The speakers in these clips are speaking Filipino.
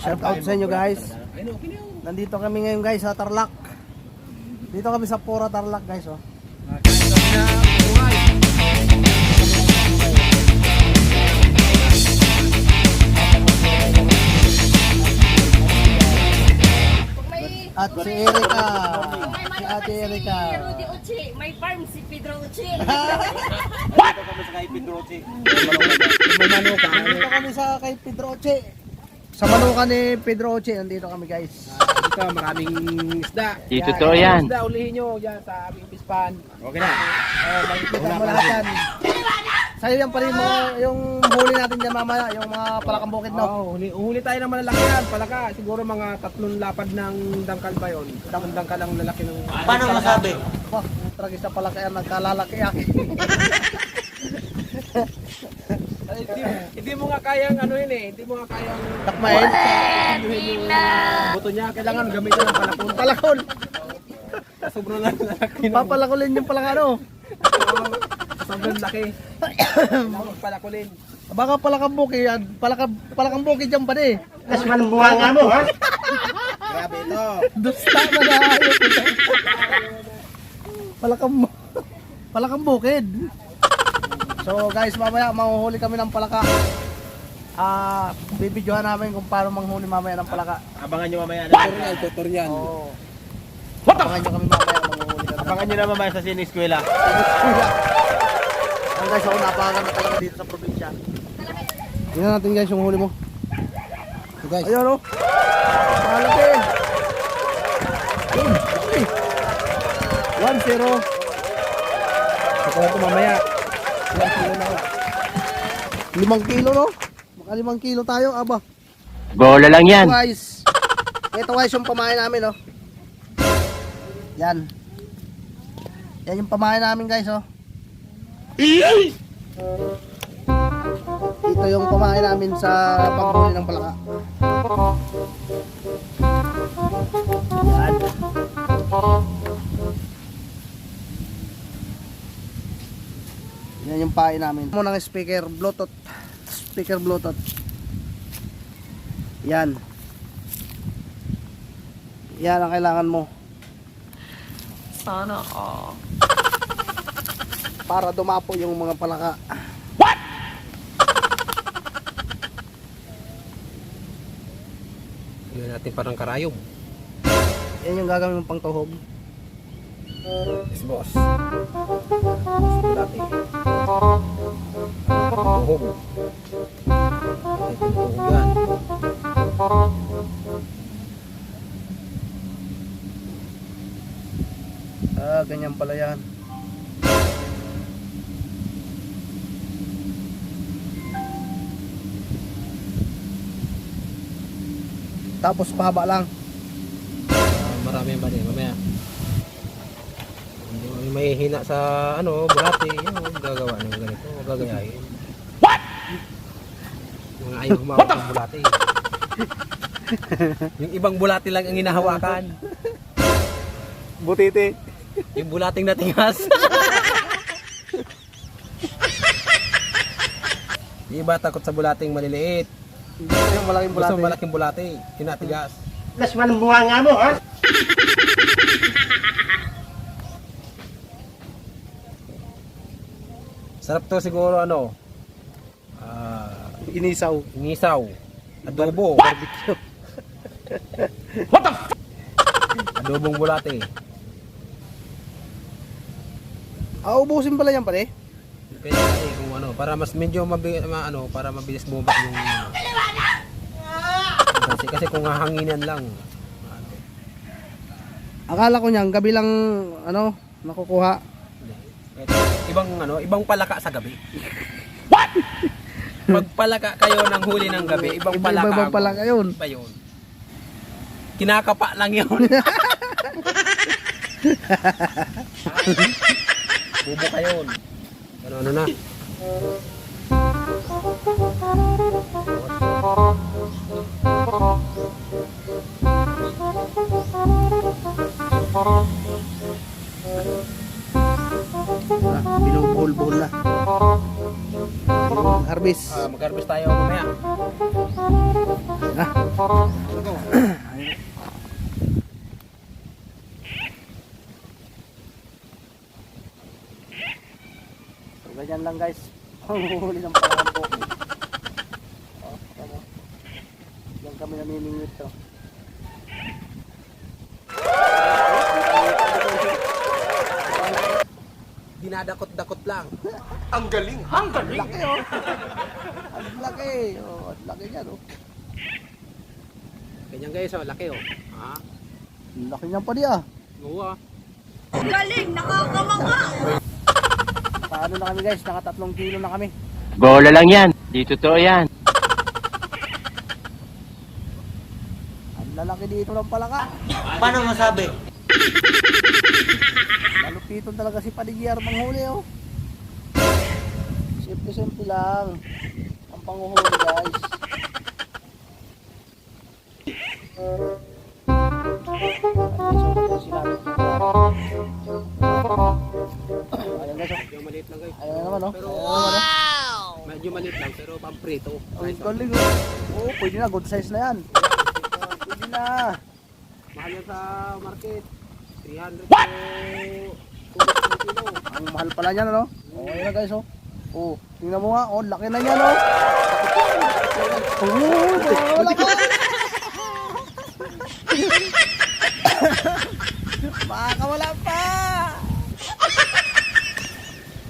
Shout out sa inyo guys. Nandito kami ngayon guys sa Tarlac. Dito kami sa Pura Tarlac guys oh. At si Erika. Si Ate si Erika. Rudy Uchi. May farm si Pedro Uchi. Dito kami sa kay Pedro Chi. May manuka. Nandito kami sa kay Pedro Oche. Sa manuka ni Pedro Oche. Nandito kami guys. Dito maraming isda. Dito to yan. Isda ulihin nyo dyan sa aming pispan. Okay na. Oh, makikita mo lahat yan. Sa'yo yan pa rin mga, yung huli natin dyan mamaya, yung mga palakang bukid no. Oo, huli, huli tayo ng malalaki yan. Palaka, siguro mga tatlong lapad ng dangkal ba yun? Tatlong dangkal ang lalaki ng... Paano masabi? Wah, tragis na pala kaya nagkalalaki aki. Hindi, hindi mo nga kayang ano yun eh. Hindi mo nga kayang... Takmain. Buto niya. Kailangan gamitin ng palakon. Palakol. Sobrang lalaki ng... Papalakulin yung palaka ano. Sobrang laki. Palakulin. Baka palakang bukid yan. Palaka, palakang bukid dyan pa di. Mas manumbuha nga mo, ha? Grabe ito. Dusta na na ayos. Palakang, palakang bukid. So guys, mamaya mahuhuli kami ng palaka. Ah, bibidyohan namin kung paano manghuli mamaya ng palaka. Abangan nyo mamaya. Tutorial, tutorial. Oo. What Abangan nyo kami mamaya manghuli kami. Abangan nyo na mamaya sa siniskwela. Ang guys, ako napakagan na talaga dito sa probinsya. Tingnan natin guys yung huli mo. So guys, Ayun o. Malaki. Ayun, malaki. 1-0. Saka ito mamaya. Ilang kilo na. Limang kilo no? Baka limang kilo tayo, aba. Bola lang yan. Ito guys. Ito guys yung pamain namin oh. Yan. Yan yung pamain namin guys oh. Ito yung pamain namin sa paghuli ng palaka. Yan. Yan yung pain namin. Mo ng speaker Bluetooth. Speaker Bluetooth. Yan. Yan ang kailangan mo. Sana all. Para dumapo yung mga palaka. Yun natin parang karayom. Yan yung gagawin mong pangtuhog. Yes, boss. Dati. Ah, ganyan pala yan. Tapos pahaba lang. Ah, marami ba din, mamaya. May hina sa ano, bulati, yun, gagawa ng ganito, gagayahin. What? Mga ayaw humawak ng bulati. yung ibang bulati lang ang hinahawakan. Butiti. Yung bulating natingas. yung iba takot sa bulating maliliit. Yung malaking Gusto bulate. malaking bulati, tinatigas. Mas manumbuha nga mo, ha? Sarap to siguro ano, ah, Inisaw. Ingisaw. Adobo. Barbecue. Adobong bulate. Ah, ubusin pala yan pare. Depende kasi kung ano, para mas medyo mabi, ma, ano, para mabilis bumaba yung kasi, kasi kung hahanginan lang. Ano, Akala ko niyan, gabi lang, ano, nakukuha. hindi. Ibang ano, ibang palaka sa gabi. What? Pag palaka kayo ng huli ng gabi, ibang palaka. Iba-ibang pala yun. Iba yun. Kinakapa lang yun. Bubo ka yun. Ano, ano na? Ah, binubuhol-buhol na. Harvest. Ah, mag-harvest tayo mamaya. So, ganyan lang guys. Ang huli ng palambok. Oh, ano. Diyan kami namimingwit to. Dinadakot-dakot lang. Laki oh. Ang laki. Oh, ang laki niya oh. Ganyan guys, oh, laki oh. Ha? Ang laki niyan pa ah. Oo ah. Galing, nakakamangha. Paano na kami guys? Naka tatlong kilo na kami. Bola lang yan. Di totoo yan. Ang lalaki dito ng palaka. Paano masabi? Malupiton talaga si Padigyar manghuli oh. Simple-simple lang. Ang panguhuli guys. Ayan guys oh. Maliit lang guys. Ayan na naman oh. Pero oh. medyo maliit lang pero pamprito. Ang galing oh. Oo, pwede na. Good size na yan. Pwede na. Mahal yan sa market. 300 What? to 200 kilo. Ang mahal pala niyan ano. Oh, ayan na guys oh. Oh, tingnan mo nga. Oh, laki na niyan oh. Oh, wala ka. Makakawala pa.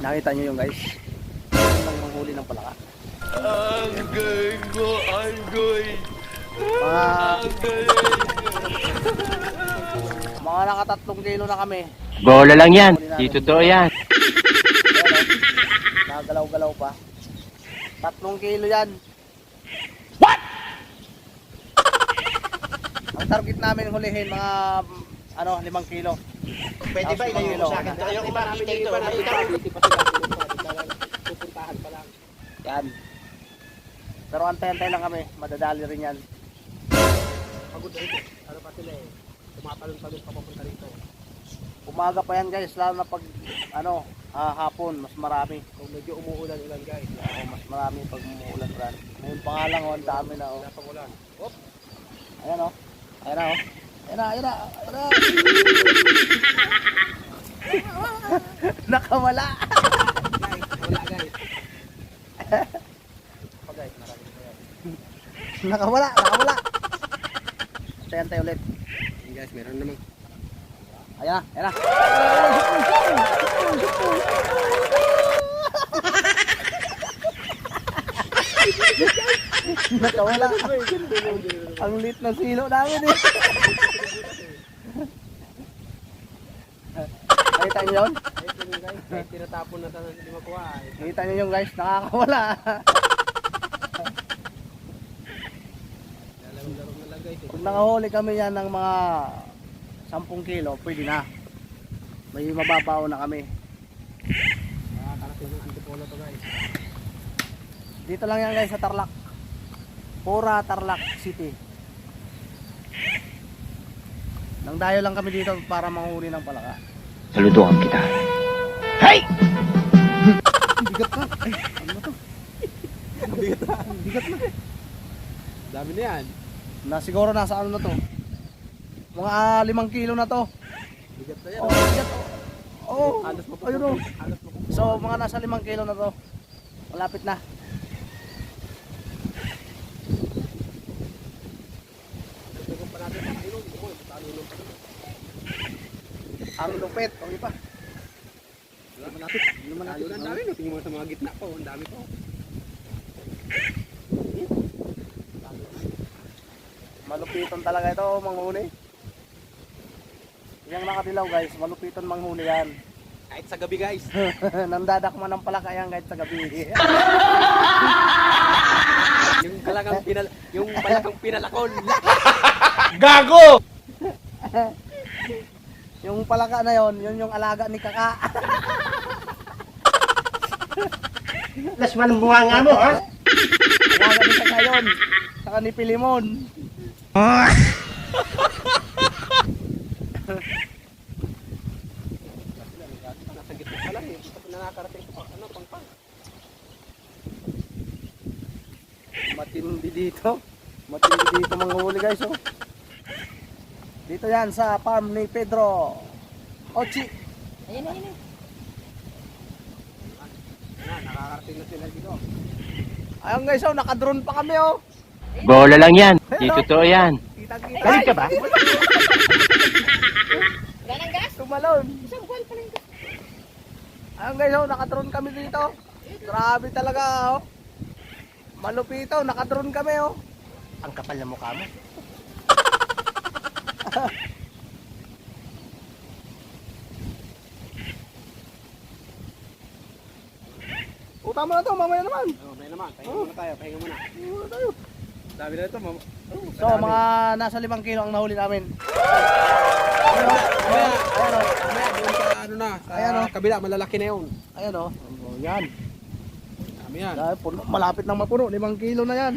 Nakita niyo yung guys. Lang manghuli ng palaka. Anggoy go, anggoy. Mga, mga nakatatlong kilo na kami. Bola lang yan. Di totoo yan. Ayan o. Nagalaw-galaw pa. Tatlong kilo yan. What? Ang target namin hulihin mga ano, limang kilo. Pwede ba ilayo mo sa akin? Nakita ko. Hindi pa sila pupuntahan pa lang. Yan. Pero antay-antay lang kami. Madadali rin yan. Pagod na ito. Ano pa sila eh. Tumatalon-talon pa papunta rito. Umaga pa yan guys. Lalo na pag ano, ah, hapon. Mas marami. Kung medyo umuulan-ulan guys. Oo, mas marami pag umuulan ran. Ngayon pa nga lang, oh, ang dami na. Oh. Wala pang ulan. Op! Ayan o. Ayan na o. Ayan na, ayan na. Ayan na. Nakawala. Guys, wala guys. Pa guys, marami pa yan. Nakawala, nakawala. Ayan tayo ulit. Guys, meron namang Ayan na, ayan na. Nakawala. Ang lit na silo namin eh. Nakita niyo yun? Tinatapon na tayo hindi makuha. eh. Kita niyo yung guys, nakakawala. Kung nakahuli kami yan ng mga 10 kilo, pwede na. May mababaw na kami. Dito lang yan guys sa Tarlac. Pura Tarlac City. Nang dayo lang kami dito para manghuli ng palaka. Saludokan kita. Bigat ka. Ay, ano na to? Bigat na. Bigat na. Dami na yan. Na siguro nasa ano na to. Mga ah, limang kilo na to. Bigat na yan. Oh, bigat. Oh, oh. Ayun oh. So mga nasa limang kilo na to. Malapit na. Ang. Hindi mo natin. Lalo na ang dami. no? Mo sa mga gitna pa. oh, Ang dami pa. oh. Malupiton talaga ito, manghuli. Yung nakadilaw guys, malupiton manghuli yan. Kahit sa gabi guys. Nandadakma ng palaka yan kahit sa gabi. yung palakang pinal yung palakang pinalakon. yung palaka na yon, yun yung alaga ni Kaka. Las walang bunga nga mo, ha? alaga ni Kaka yun. Saka ni Pilimon. Matindi dito. Matindi dito manghuli guys oh. Dito yan sa farm ni Pedro. Ochi. Ayun, ayun, ayun. Nakakarating na sila dito. Ayun guys oh, naka-drone pa kami oh. Bola lang yan. Di totoo yan. Galing ka ba? Ganang gas? Tumalon. Isang buwan pa lang gas. Ayun guys oh, naka-drone kami dito. Grabe talaga oh. Malupito, naka-drone kami oh. Ang kapal na mukha mo. Utang mo na to, mamaya naman. Oh, may naman. Pahinga muna tayo. Pahinga muna. Muna tayo. Sabi na ito, mam. So, mga nasa limang kilo ang nahuli namin. Ayan o. Ayan o. ano na, sa Ayan, oh. kabila, malalaki na yun. Ayan o. Oh, yan. Dami yan. Dahil puno, malapit nang mapuno. Limang kilo na yan.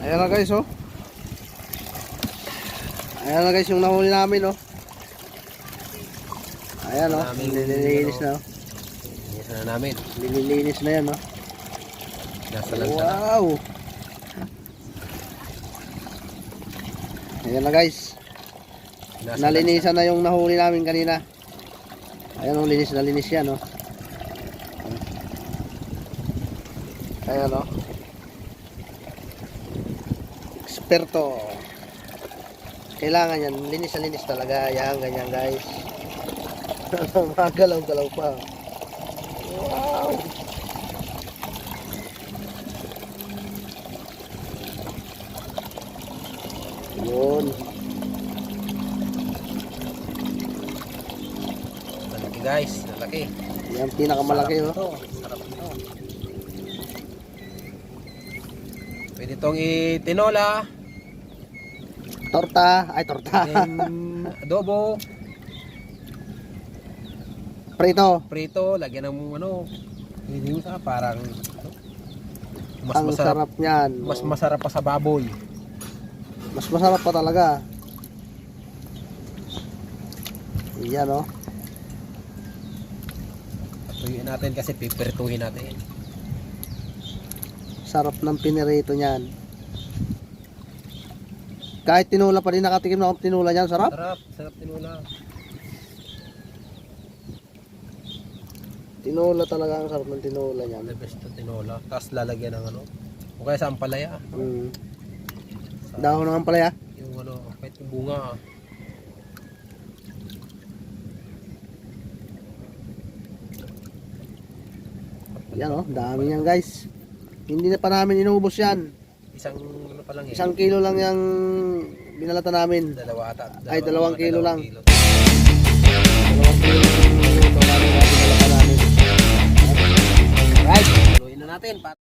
Ayan na guys o. Ayan na guys yung nahuli namin o. Ayan o. Namin, Nililinis na o. Isa na namin. Nililinis na yan o. Nasa lang sa Wow. Ayan na guys. Nalinisan na yung nahuli namin kanina. Ayan o, linis na linis yan o. Ayan o. Eksperto. Kailangan yan, linis na linis talaga. Yan, ganyan guys. Magalaw-galaw pa. Wow. Yun. Malaki guys, malaki. Yan pinakamalaki oh. Ito, sarap ito. Pwede itong itinola, Torta, ay torta. then adobo, Prito. prito, lagyan ng ano, hindi mo sa parang ano, mas Ang masarap, sarap niyan. mas masarap pa sa baboy. Mas masarap pa talaga. Yan oh. Tuyuin natin kasi pipirtuhin natin. Sarap ng pinirito niyan. Kahit tinula pa rin nakatikim na akong tinula niyan, sarap. Sarap, sarap tinola. Tinula talaga ang sarap ng tinula niyan. The best na tinola. Tapos lalagyan ng ano, o kaya sa ampalaya. Mm. Dahon ng palaya. Yung ano, kahit yung bunga. Yan oh, dami niyan guys. Hindi na pa namin inubos yan. Isang ano pa lang eh. Isang kilo lang yung binalata namin. Dalawa ata. Ay, dalawang kilo lang. kilo. Dalawang kilo natin. para